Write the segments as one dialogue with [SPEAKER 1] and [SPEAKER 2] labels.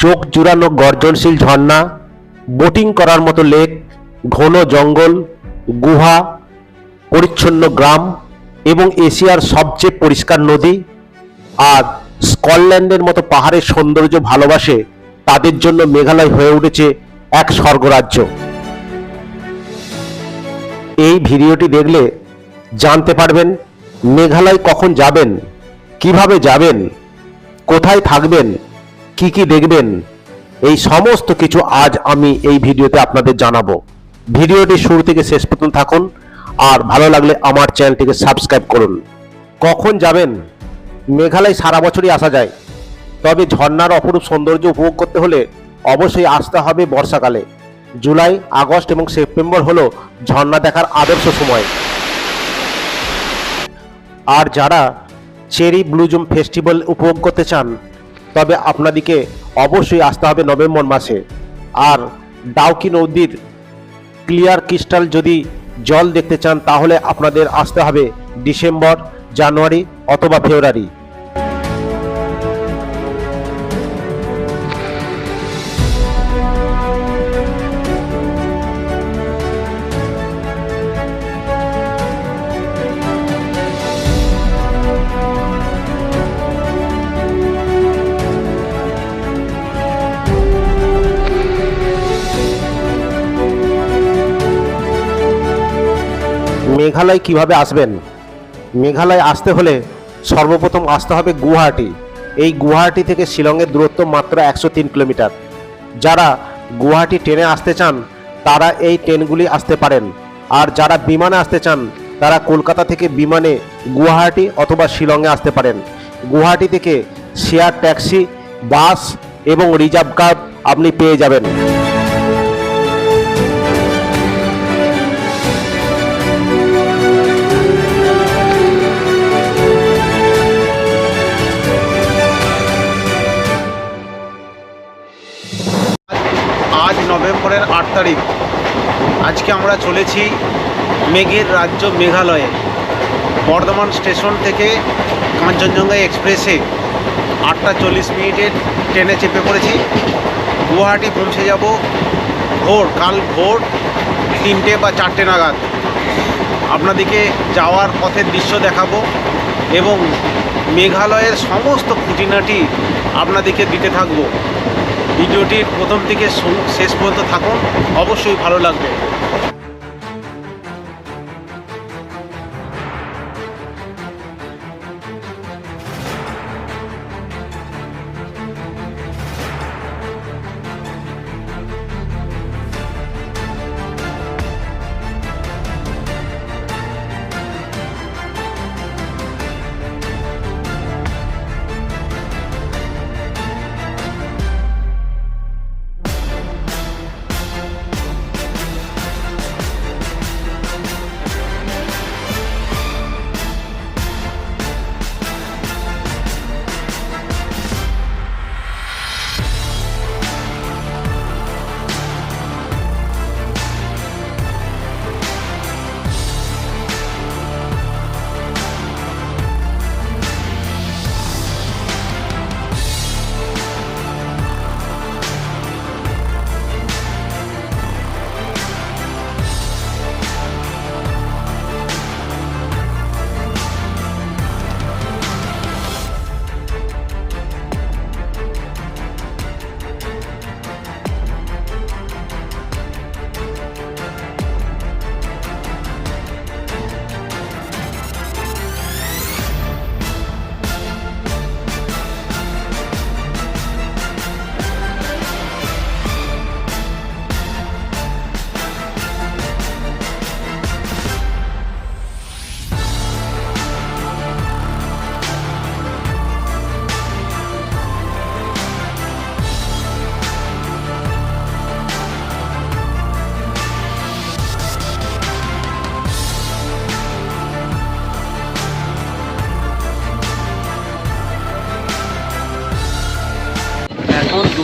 [SPEAKER 1] চোখ জুড়ানো গর্জনশীল ঝর্ণা, বোটিং করার মতো লেক, ঘন জঙ্গল, গুহা, পরিচ্ছন্ন গ্রাম এবং এশিয়ার সবচেয়ে পরিষ্কার নদী। আর স্কটল্যান্ডের মতো পাহাড়ের সৌন্দর্য ভালোবাসে তাদের জন্য মেঘালয় হয়ে উঠেছে এক স্বর্গরাজ্য। এই ভিডিওটি দেখলে জানতে পারবেন মেঘালয় কখন যাবেন, কীভাবে যাবেন, কোথায় থাকবেন কি কি দেখবেন? এই সমস্ত কিছু আজ আমি এই ভিডিওতে আপনাদের জানাব। ভিডিওটি শুরু থেকে শেষ পর্যন্ত থাকুন, আর ভালো লাগলে আমার চ্যানেলটিকে সাবস্ক্রাইব করুন। কখন যাবেন? মেঘালয় সারা বছরই আসা যায়। তবে ঝর্ণার অপরূপ সৌন্দর্য উপভোগ করতে হলে অবশ্যই আসতে হবে বর্ষাকালে। জুলাই, আগস্ট এবং সেপ্টেম্বর হলো ঝর্ণা দেখার আদর্শ সময়। আর যারা চেরি ব্লুজুম ফেস্টিভ্যাল উপভোগ করতে চান তবে আপনাদিকে অবশ্যই আসতে হবে নভেম্বর মাসে। আর ডাউকি নদীর ক্লিয়ার ক্রিস্টাল যদি জল দেখতে চান, তাহলে আপনাদের আসতে হবে ডিসেম্বর, জানুয়ারি অথবা ফেব্রুয়ারি। মেঘালয় কীভাবে আসবেন? মেঘালয় আসতে হলে সর্বপ্রথম আসতে হবে গুয়াহাটি। এই গুয়াহাটি থেকে শিলংয়ের দূরত্ব মাত্র একশো তিন কিলোমিটার। যারা গুয়াহাটি ট্রেনে আসতে চান, তারা এই ট্রেনগুলি আসতে পারেন। আর যারা বিমানে আসতে চান, তারা কলকাতা থেকে বিমানে গুয়াহাটি অথবা শিলংয়ে আসতে পারেন। গুয়াহাটি থেকে শেয়ার ট্যাক্সি, বাস এবং রিজার্ভ কার আপনি পেয়ে যাবেন।
[SPEAKER 2] নভেম্বরের আট তারিখ। আজকে আমরা চলেছি মেঘের রাজ্য মেঘালয়ে। বর্ধমান স্টেশন থেকে কাঞ্চনজঙ্ঘা এক্সপ্রেসে আটটা চল্লিশ মিনিটের ট্রেনে চেপে পড়েছি। গুয়াহাটি পৌঁছে যাব ভোর, কাল ভোর তিনটে বা চারটে নাগাদ। আপনাদেরকে যাওয়ার পথের দৃশ্য দেখাবো এবং মেঘালয়ের সমস্ত খুঁটিনাটি আপনাদেরকে দিতে থাকব। ভিডিওটির প্রথম থেকে শেষ পর্যন্ত থাকুন। অবশ্যই ভালো লাগবে।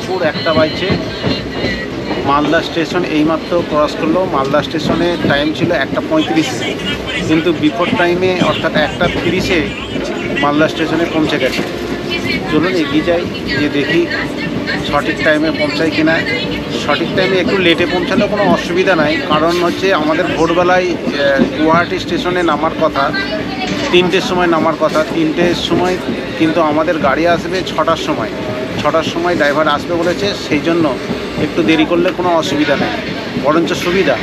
[SPEAKER 2] দুপুর একটা বাজছে। মালদা স্টেশন এইমাত্র ক্রস করল। মালদা স্টেশনে টাইম ছিল একটা পঁয়ত্রিশ। কিন্তু বিফোর টাইমে অর্থাৎ একটা তিরিশে মালদা স্টেশনে পৌঁছে গেছে। চলুন এগিয়ে যাই যে দেখি সঠিক টাইমে পৌঁছায় কিনা। সঠিক টাইমে একটু লেটে পৌঁছালে কোনো অসুবিধা নাই। কারণ হচ্ছে আমাদের ভোরবেলায় গুয়াহাটি স্টেশনে নামার কথা, তিনটের সময় নামার কথা। তিনটের সময় কিন্তু আমাদের গাড়ি আসবে ছটার সময়। ছটার সময় ড্রাইভার আসবে বলেছে, সেই জন্য একটু দেরি করলে কোনো অসুবিধা নেই। বরঞ্চ সুবিধা।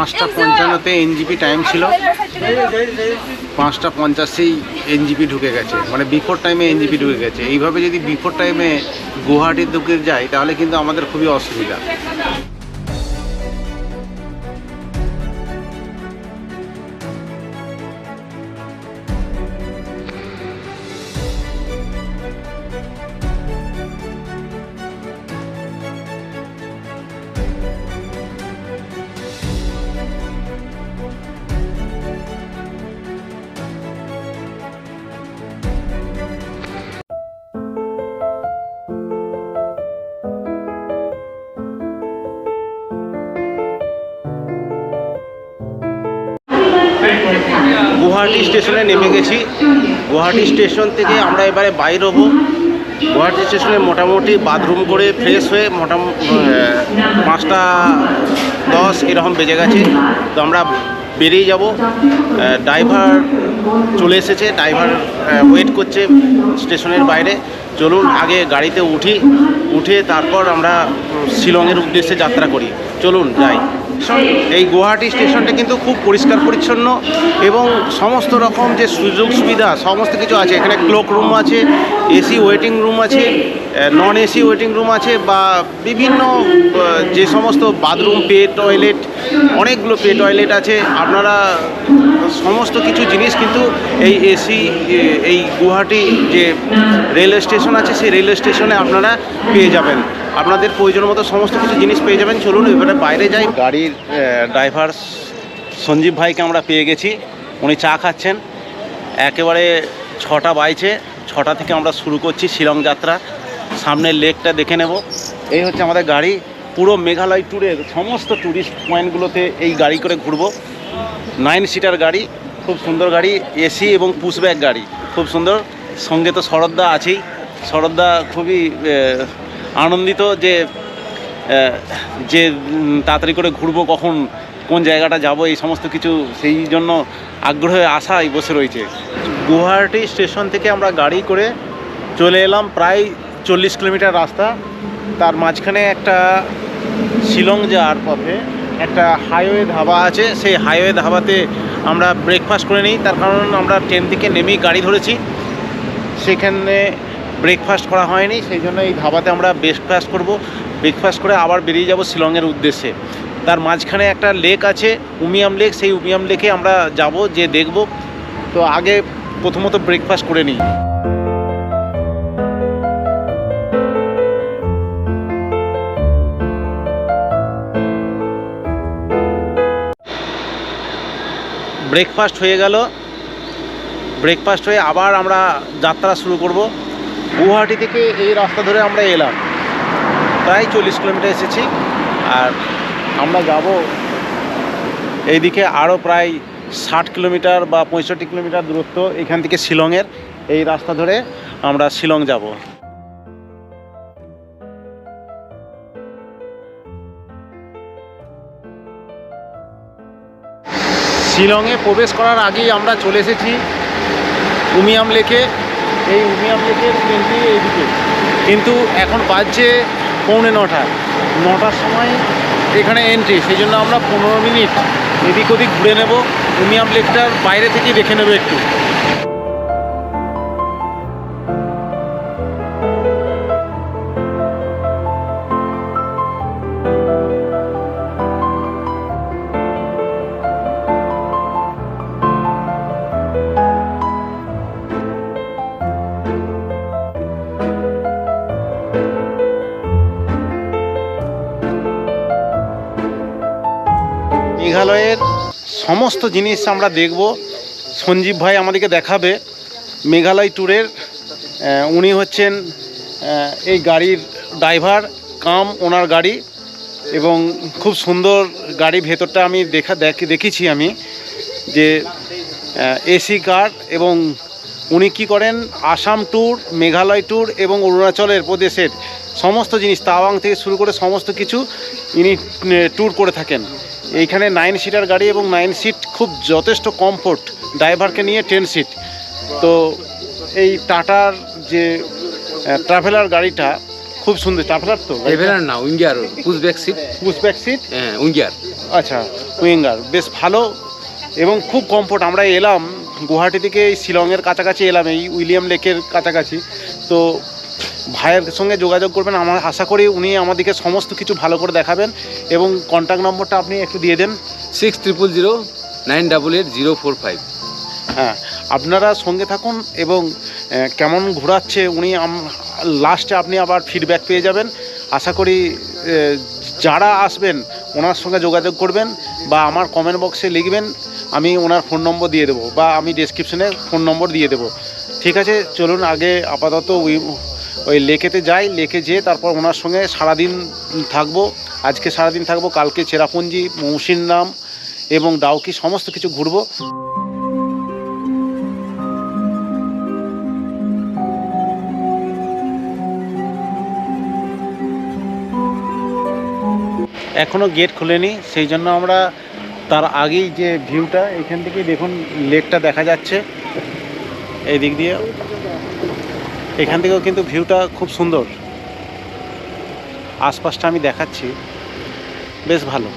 [SPEAKER 2] পাঁচটা পঞ্চান্নতে এনজিপি টাইম ছিল। পাঁচটা পঞ্চাশেই এনজিপি ঢুকে গেছে। মানে বিফোর টাইমে এনজিপি ঢুকে গেছে। এইভাবে যদি বিফোর টাইমে গুয়াহাটির ঢুকে যায়, তাহলে কিন্তু আমাদের খুবই অসুবিধা। গুয়াহাটি স্টেশনে নেমে গেছি। গুয়াহাটি স্টেশন থেকে আমরা এবারে বাইর হব। গুয়াহাটি স্টেশনে মোটামুটি বাথরুম করে ফ্রেশ হয়ে মোটামুটি পাঁচটা দশ এরকম বেজে গেছে। তো আমরা বেরিয়ে যাব। ড্রাইভার চলে এসেছে। ড্রাইভার ওয়েট করছে স্টেশনের বাইরে। চলুন আগে গাড়িতে উঠি। উঠে তারপর আমরা শিলংয়ের উদ্দেশ্যে যাত্রা করি। চলুন, যাই। এই গুয়াহাটি স্টেশনটা কিন্তু খুব পরিষ্কার পরিচ্ছন্ন এবং সমস্ত রকম যে সুযোগ সুবিধা, সমস্ত কিছু আছে। এখানে ক্লোক রুম আছে এসি ওয়েটিং রুম আছে নন এসি ওয়েটিং রুম আছে বা বিভিন্ন যে সমস্ত বাথরুম পে টয়লেট অনেকগুলো পে টয়লেট আছে। আপনারা সমস্ত কিছু জিনিস কিন্তু এই এসি এই গুয়াহাটি যে রেলওয়ে স্টেশন আছে, সেই রেলওয়ে স্টেশনে আপনারা পেয়ে যাবেন। আপনাদের প্রয়োজন মতো সমস্ত কিছু জিনিস পেয়ে যাবেন। চলুন, এবারে বাইরে যাই। গাড়ির ড্রাইভার সঞ্জীব ভাইকে আমরা পেয়ে গেছি। উনি চা খাচ্ছেন। একেবারে ছটা বাইছে ছটা থেকে আমরা শুরু করছি শিলং যাত্রা। সামনের লেকটা দেখে নেব। এই হচ্ছে আমাদের গাড়ি। পুরো মেঘালয় ট্যুরের সমস্ত ট্যুরিস্ট পয়েন্টগুলোতে এই গাড়ি করে ঘুরবো। নাইন সিটার গাড়ি, খুব সুন্দর গাড়ি। এসি এবং পুশব্যাক গাড়ি, খুব সুন্দর। সঙ্গে তো শরদ্দা আছেই। শরদ্দা খুবই আনন্দিত যে যে তাড়াতাড়ি করে ঘুরবো, কখন, কোন জায়গাটা যাব, এই সমস্ত কিছু, সেই জন্য আগ্রহে আশায় বসে রয়েছে। গুয়াহাটি স্টেশন থেকে আমরা গাড়ি করে চলে এলাম প্রায় চল্লিশ কিলোমিটার রাস্তা। তার মাঝখানে একটা শিলং যাওয়ার পথে একটা হাইওয়ে ধাবা আছে, সেই হাইওয়ে ধাবাতে আমরা ব্রেকফাস্ট করে নিই। তার কারণ আমরা ট্রেন থেকে নেমেই গাড়ি ধরেছি। সেখানে ব্রেকফাস্ট করা হয়নি, সেই জন্য এই ধাবাতে আমরা ব্রেকফাস্ট করব। ব্রেকফাস্ট করে আবার বেরিয়ে যাব শিলংয়ের উদ্দেশ্যে। তার মাঝখানে একটা লেক আছে, উমিয়াম লেক সেই উমিয়াম লেকে আমরা যাব যে দেখব। তো আগে প্রথমত ব্রেকফাস্ট করে নিই। ব্রেকফাস্ট হয়ে গেল। ব্রেকফাস্ট হয়ে আবার আমরা যাত্রা শুরু করব। গুয়াহাটি থেকে এই রাস্তা ধরে আমরা এলাম। প্রায় চল্লিশ কিলোমিটার এসেছি আর আমরা যাব এইদিকে আরও প্রায় ষাট কিলোমিটার বা পঁয়ষট্টি কিলোমিটার দূরত্ব এখান থেকে শিলংয়ের এই রাস্তা ধরে আমরা শিলং যাব। শিলংয়ে প্রবেশ করার আগেই আমরা চলে এসেছি উমিয়াম লেকে। এই উমিয়াম লেকের ট্রেনটি এইদিকে। কিন্তু এখন বাজছে পৌনে নটা। নটার সময় এখানে এন্ট্রি সেই জন্য আমরা পনেরো মিনিট এদিক ওদিক ঘুরে নেব। উমিয়াম লেকটার বাইরে থেকে দেখে নেব একটু। সমস্ত জিনিস আমরা দেখব। সঞ্জীব ভাই আমাদেরকে দেখাবে। মেঘালয় ট্যুরের উনি হচ্ছেন এই গাড়ির ড্রাইভার কাম ওনার গাড়ি এবং খুব সুন্দর গাড়ি ভেতরটা আমি দেখা, দেখে, দেখেছি আমি যে এসি কার এবং উনি কি করেন? আসাম ট্যুর মেঘালয় ট্যুর এবং অরুণাচলের প্রদেশের সমস্ত জিনিস, তাওয়াং থেকে শুরু করে সমস্ত কিছু ইনি ট্যুর করে থাকেন। এইখানে নাইন সিটার গাড়ি এবং নাইন সিট খুব যথেষ্ট কমফোর্ট ড্রাইভারকে নিয়ে টেন সিট তো এই টাটার যে ট্রাভেলার গাড়িটা খুব সুন্দর। ট্রাভেলার তো
[SPEAKER 3] এভেলার না winger pushback seat
[SPEAKER 2] pushback seat
[SPEAKER 3] হ্যাঁ উইঙ্গার
[SPEAKER 2] আচ্ছা উইঙ্গার বেশ ভালো এবং খুব কমফোর্ট আমরা এলাম গুয়াহাটি থেকে এই শিলংয়ের কাছাকাছি এলাম এই উইলিয়াম লেকের কাছাকাছি। তো ভাইয়ের সঙ্গে যোগাযোগ করবেন। আমার আশা করি উনি আমাদেরকে সমস্ত কিছু ভালো করে দেখাবেন এবং কন্ট্যাক্ট নম্বরটা আপনি একটু দিয়ে দেন।
[SPEAKER 3] Six triple zero nine double eight zero four five
[SPEAKER 2] হ্যাঁ আপনারা সঙ্গে থাকুন এবং কেমন ঘোরাচ্ছে উনি লাস্টে আপনি আবার ফিডব্যাক পেয়ে যাবেন। আশা করি যারা আসবেন ওনার সঙ্গে যোগাযোগ করবেন বা আমার কমেন্ট বক্সে লিখবেন। আমি ওনার ফোন নম্বর দিয়ে দেবো বা আমি ডেসক্রিপশনে ফোন নম্বর দিয়ে দেবো। ঠিক আছে চলুন আগে আপাতত ওই লেকেতে যাই, লেকে যেয়ে তারপর ওনার সঙ্গে সারাদিন থাকব। আজকে সারাদিন থাকব, কালকে চেরাপুঞ্জি, মৌসিন নাম এবং ডাউকি সমস্ত কিছু ঘুরবো। এখনও গেট খুলেনি, সেই জন্য আমরা তার আগেই যে ভিউটা, এখান থেকে দেখুন, লেকটা দেখা যাচ্ছে। এই দিক দিয়ে। এখান থেকেও কিন্তু ভিউটা খুব সুন্দর। আশপাশটা আমি দেখাচ্ছি। বেশ ভালো।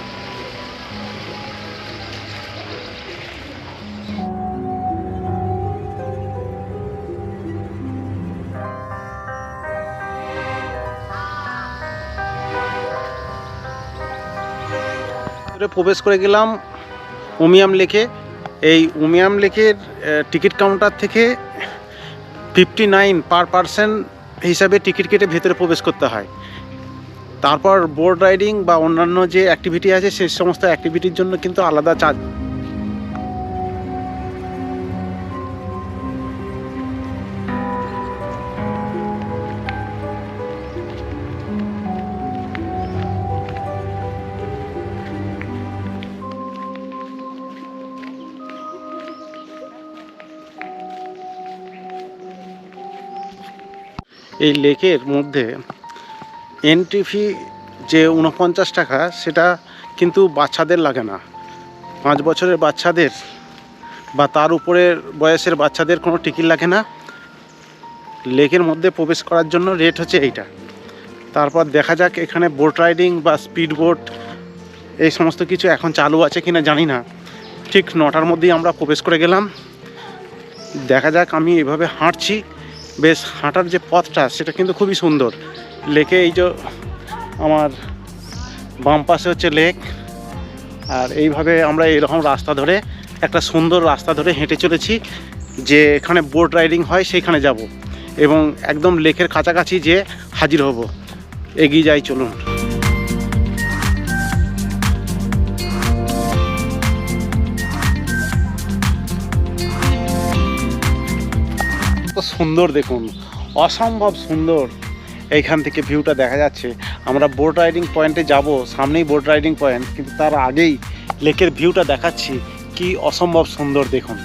[SPEAKER 2] প্রবেশ করে গেলাম উমিয়াম লেকে। এই উমিয়াম লেকের টিকিট কাউন্টার থেকে ফিফটি নাইন পার পার্সেন্ট হিসাবে টিকিট কেটে ভেতরে প্রবেশ করতে হয়। তারপর বোর্ড রাইডিং বা অন্যান্য যে অ্যাক্টিভিটি আছে সেই সমস্ত অ্যাক্টিভিটির জন্য কিন্তু আলাদা চার্জ এই লেকের মধ্যে এন্ট্রি ফি যে উনপঞ্চাশ টাকা, সেটা কিন্তু বাচ্চাদের লাগে না। পাঁচ বছরের বাচ্চাদের বা তার উপরের বয়সের বাচ্চাদের কোনো টিকিট লাগে না। লেকের মধ্যে প্রবেশ করার জন্য রেট হচ্ছে এইটা। তারপর দেখা যাক এখানে বোট রাইডিং বা স্পিড বোট এই সমস্ত কিছু এখন চালু আছে কিনা জানি না। ঠিক নটার মধ্যেই আমরা প্রবেশ করে গেলাম। দেখা যাক আমি এভাবে হাঁটছি। বেশ হাঁটার যে পথটা, সেটা কিন্তু খুবই সুন্দর। লেকে এই যে আমার বাম পাশে হচ্ছে লেক, আর এইভাবে আমরা এরকম রাস্তা ধরে, একটা সুন্দর রাস্তা ধরে হেঁটে চলেছি, যে এখানে বোট রাইডিং হয় সেইখানে যাব এবং একদম লেকের কাছাকাছি যে হাজির হব। এগিয়ে যাই, চলুন। সুন্দর দেখুন, অসম্ভব সুন্দর। এইখান থেকে ভিউটা দেখা যাচ্ছে। আমরা বোট রাইডিং পয়েন্টে যাব, সামনেই বোট রাইডিং পয়েন্ট কিন্তু তার আগেই লেকের ভিউটা দেখাচ্ছি। কি অসম্ভব সুন্দর দেখুন।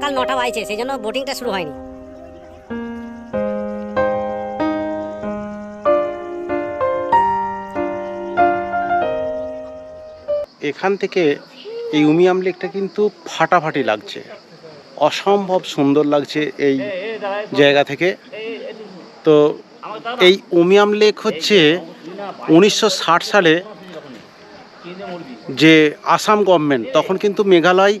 [SPEAKER 4] সকাল নটা বাজছে, সেই জন্য বোটিংটা শুরু হয়নি।
[SPEAKER 2] এখান থেকে এই উমিয়াম লেকটা কিন্তু ফাটাফাটি লাগছে। অসম্ভব সুন্দর লাগছে এই জায়গা থেকে। তো এই উমিয়াম লেক হচ্ছে উনিশশো ষাট সালে যে আসাম গভর্নমেন্ট তখন কিন্তু মেঘালয়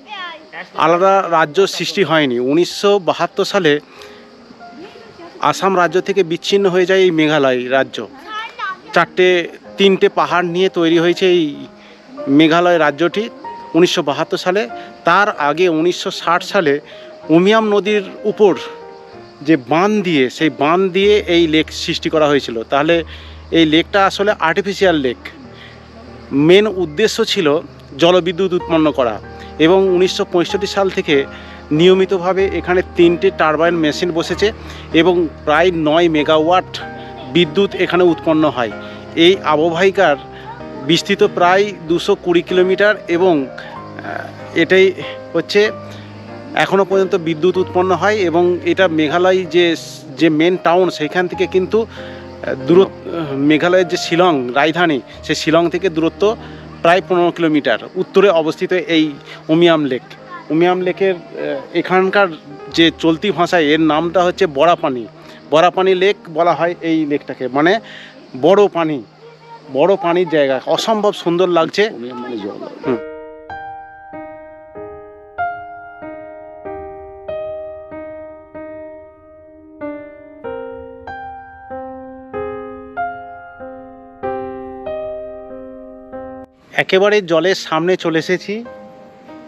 [SPEAKER 2] আলাদা রাজ্য সৃষ্টি হয়নি। উনিশশো বাহাত্তর সালে আসাম রাজ্য থেকে বিচ্ছিন্ন হয়ে যায় এই মেঘালয় রাজ্য। চারটে, তিনটে পাহাড় নিয়ে তৈরি হয়েছে এই মেঘালয় রাজ্যটি উনিশশো বাহাত্তর সালে। তার আগে উনিশশো ষাট সালে উমিয়াম নদীর উপর যে বাঁধ দিয়ে, সেই বাঁধ দিয়ে এই লেক সৃষ্টি করা হয়েছিল। তাহলে এই লেকটা আসলে আর্টিফিশিয়াল লেক মেন উদ্দেশ্য ছিল জলবিদ্যুৎ উৎপন্ন করা। এবং উনিশশো পঁয়ষট্টি সাল থেকে নিয়মিতভাবে এখানে তিনটে টারবাইন মেশিন বসেছে এবং প্রায় নয় মেগাওয়াট বিদ্যুৎ এখানে উৎপন্ন হয়। এই আবহাওয়িকার বিস্তৃত প্রায় দুশো কুড়ি কিলোমিটার এবং এটাই হচ্ছে এখনও পর্যন্ত বিদ্যুৎ উৎপন্ন হয় এবং এটা মেঘালয় যে যে মেন টাউন সেখান থেকে কিন্তু দূরত্ব মেঘালয়ের যে শিলং, রাজধানী সেই শিলং থেকে দূরত্ব প্রায় পনেরো কিলোমিটার উত্তরে অবস্থিত এই উমিয়াম লেক। উমিয়াম লেকের এখানকার যে চলতি ভাষায় এর নামটা হচ্ছে বড়াপানি। বড়াপানি লেক বলা হয় এই লেকটাকে। মানে বড় পানি। বড় পানির জায়গা। অসম্ভব সুন্দর লাগছে। হুম। একেবারে জলের সামনে চলে এসেছি।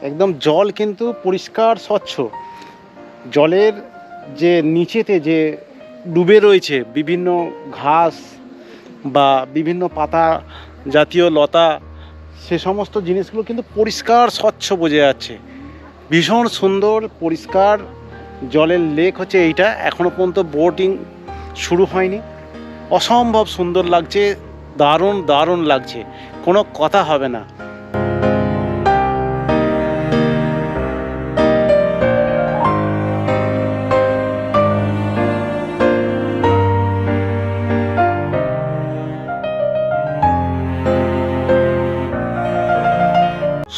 [SPEAKER 2] একদম জল কিন্তু পরিষ্কার, স্বচ্ছ। জলের যে নিচেতে যে ডুবে রয়েছে বিভিন্ন ঘাস বা বিভিন্ন পাতা জাতীয় লতা, সে সমস্ত জিনিসগুলো কিন্তু পরিষ্কার, স্বচ্ছ বোঝা যাচ্ছে। ভীষণ সুন্দর, পরিষ্কার জলের লেক হচ্ছে এইটা। এখনও পর্যন্ত বোটিং শুরু হয়নি। অসম্ভব সুন্দর লাগছে। দারুণ দারুণ লাগছে। কোনো কথা হবে না।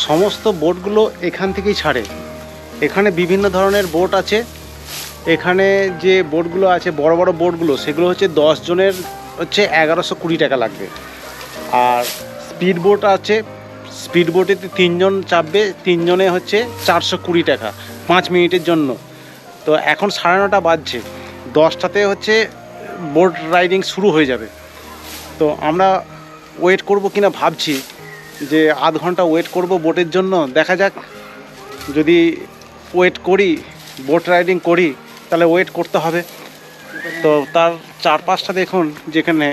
[SPEAKER 2] সমস্ত বোটগুলো এখান থেকেই ছাড়ে। এখানে বিভিন্ন ধরনের বোট আছে। এখানে যে বোটগুলো আছে, বড় বড় বোটগুলো, সেগুলো হচ্ছে দশ জনের হচ্ছে এগারোশো কুড়ি টাকা লাগবে। আর স্পিড বোট আছে স্পিড বোটে তিনজন চাপবে, তিনজনে হচ্ছে চারশো কুড়ি টাকা, পাঁচ মিনিটের জন্য। তো এখন সাড়ে নটা বাজছে, দশটাতে হচ্ছে বোট রাইডিং শুরু হয়ে যাবে। তো আমরা ওয়েট করব কিনা ভাবছি, যে আধ ঘণ্টা ওয়েট করব বোটের জন্য, দেখা যাক। যদি ওয়েট করি, বোট রাইডিং করি, তাহলে ওয়েট করতে হবে। তো তার চারপাশটা দেখুন যেখানে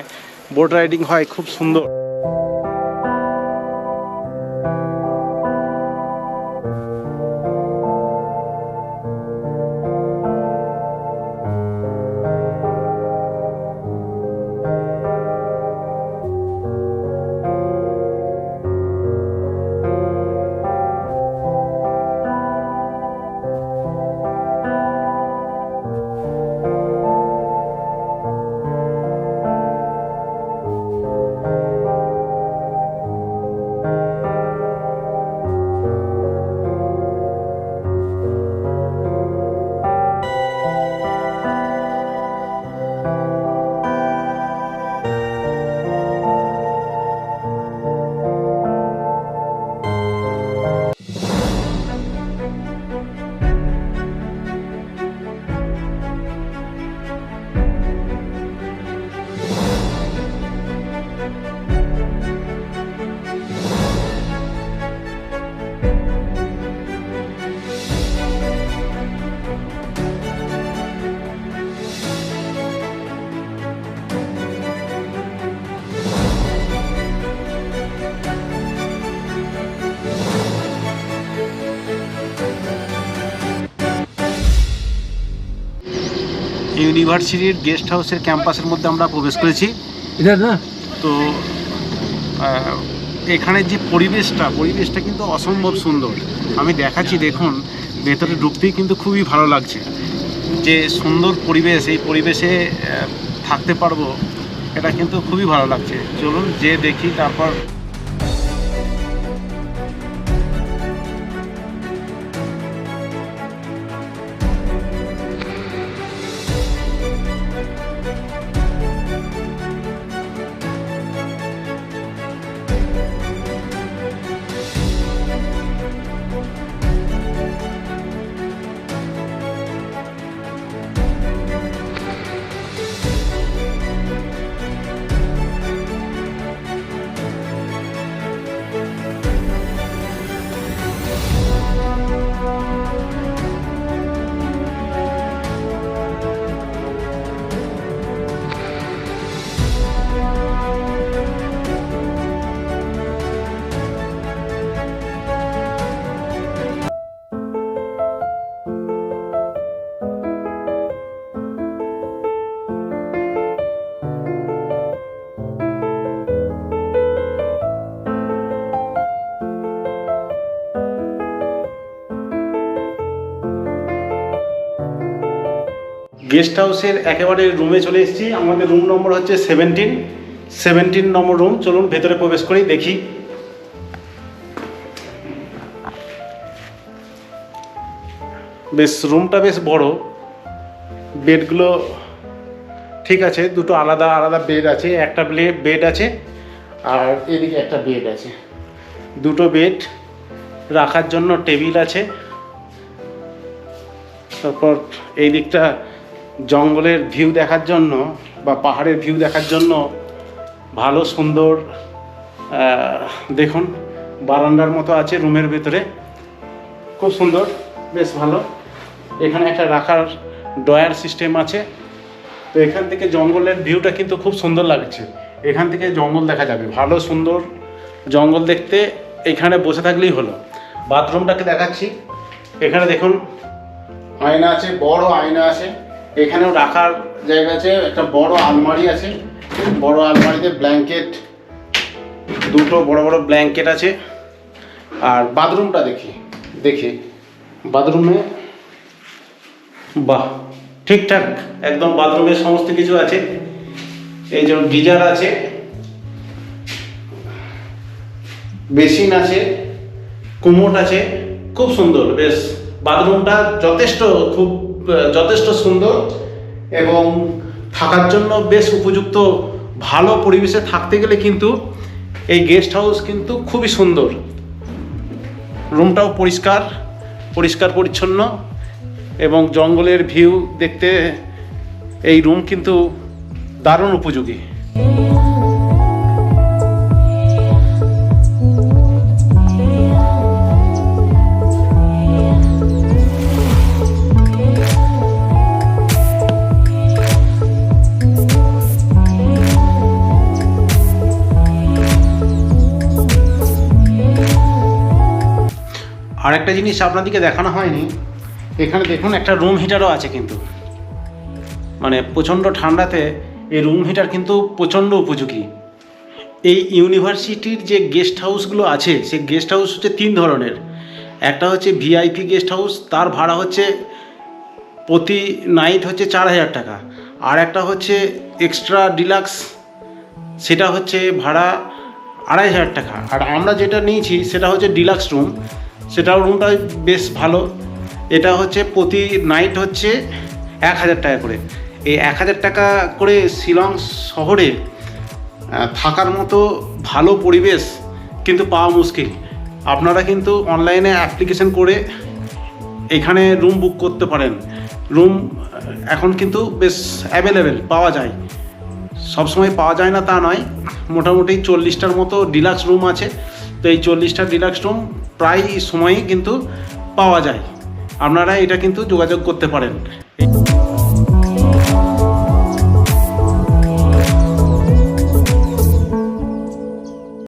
[SPEAKER 2] বোট রাইডিং হয় খুব সুন্দর। ইউনিভার্সিটির গেস্ট হাউসের ক্যাম্পাসের মধ্যে আমরা প্রবেশ করেছি।
[SPEAKER 3] না?
[SPEAKER 2] তো এখানে যে পরিবেশটা পরিবেশটা কিন্তু অসম্ভব সুন্দর। আমি দেখাচ্ছি দেখুন ভেতরে ঢুকতেই কিন্তু খুবই ভালো লাগছে। যে সুন্দর পরিবেশ এই পরিবেশে থাকতে পারব এটা কিন্তু খুবই ভালো লাগছে। চলুন যে দেখি তারপর গেস্ট হাউসের একেবারে রুমে চলে এসেছি। আমাদের রুম নম্বর হচ্ছে সেভেন্টিন সেভেন্টিন নম্বর রুম চলুন ভেতরে প্রবেশ করি, দেখি। বেশ রুমটা বেশ বড়। বেডগুলো ঠিক আছে, দুটো আলাদা আলাদা বেড আছে, একটা বেড আছে, আর এদিকে একটা বেড আছে। দুটো বেড রাখার জন্য টেবিল আছে। তারপর এই দিকটা জঙ্গলের ভিউ দেখার জন্য বা পাহাড়ের ভিউ দেখার জন্য ভালো সুন্দর দেখুন, বারান্দার মতো আছে রুমের ভেতরে। খুব সুন্দর, বেশ ভালো। এখানে একটা রাখার ডয়ার সিস্টেম আছে। তো এখান থেকে জঙ্গলের ভিউটা কিন্তু খুব সুন্দর লাগছে। এখান থেকে জঙ্গল দেখা যাবে। ভালো, সুন্দর জঙ্গল দেখতে এখানে বসে থাকলেই হলো। বাথরুমটাকে দেখাচ্ছি। এখানে দেখুন, আয়না আছে, বড় আয়না আছে। এখানেও রাখার জায়গা আছে, একটা বড় আলমারি আছে, বড় আলমারিতে ব্ল্যাঙ্কেট, দুটো বড় বড় ব্ল্যাঙ্কেট আছে। আর বাথরুমটা দেখি দেখি। বাথরুমে, বাহ, ঠিকঠাক, একদম বাথরুমে সমস্ত কিছু আছে। এই যেমন গিজার আছে, বেসিন আছে, কুমোট আছে, খুব সুন্দর, বেশ। বাথরুমটা যথেষ্ট, খুব যথেষ্ট সুন্দর এবং থাকার জন্য বেশ উপযুক্ত ভালো পরিবেশে থাকতে গেলে কিন্তু এই গেস্ট হাউস কিন্তু খুবই সুন্দর। রুমটাও পরিষ্কার পরিষ্কার পরিচ্ছন্ন এবং জঙ্গলের ভিউ দেখতে এই রুম কিন্তু দারুণ উপযোগী। আর একটা জিনিস আপনাদেরকে দেখানো হয়নি। এখানে দেখুন, একটা রুম হিটারও আছে কিন্তু। মানে প্রচণ্ড ঠান্ডাতে এই রুম হিটার কিন্তু প্রচণ্ড উপযোগী। এই ইউনিভার্সিটির যে গেস্ট হাউসগুলো আছে, সেই গেস্ট হাউস হচ্ছে তিন ধরনের। একটা হচ্ছে ভিআইপি গেস্ট হাউস তার ভাড়া হচ্ছে প্রতি নাইট হচ্ছে চার হাজার টাকা। আর একটা হচ্ছে এক্সট্রা ডিলাক্স সেটা হচ্ছে ভাড়া আড়াই হাজার টাকা। আর আমরা যেটা নিয়েছি, সেটা হচ্ছে ডিলাক্স রুম সেটাও রুমটা বেশ ভালো। এটা হচ্ছে প্রতি নাইট হচ্ছে এক হাজার টাকা করে। এই এক হাজার টাকা করে শিলং শহরে থাকার মতো ভালো পরিবেশ কিন্তু পাওয়া মুশকিল। আপনারা কিন্তু অনলাইনে অ্যাপ্লিকেশন করে এখানে রুম বুক করতে পারেন। রুম এখন কিন্তু বেশ অ্যাভেলেবেল পাওয়া যায়। সবসময় পাওয়া যায় না তা নয়। মোটামুটি চল্লিশটার মতো ডিলাক্স রুম আছে। তো এই চল্লিশটা ডিলাক্স রুম প্রায় সময়ই কিন্তু পাওয়া যায়। আপনারা এটা কিন্তু যোগাযোগ করতে পারেন।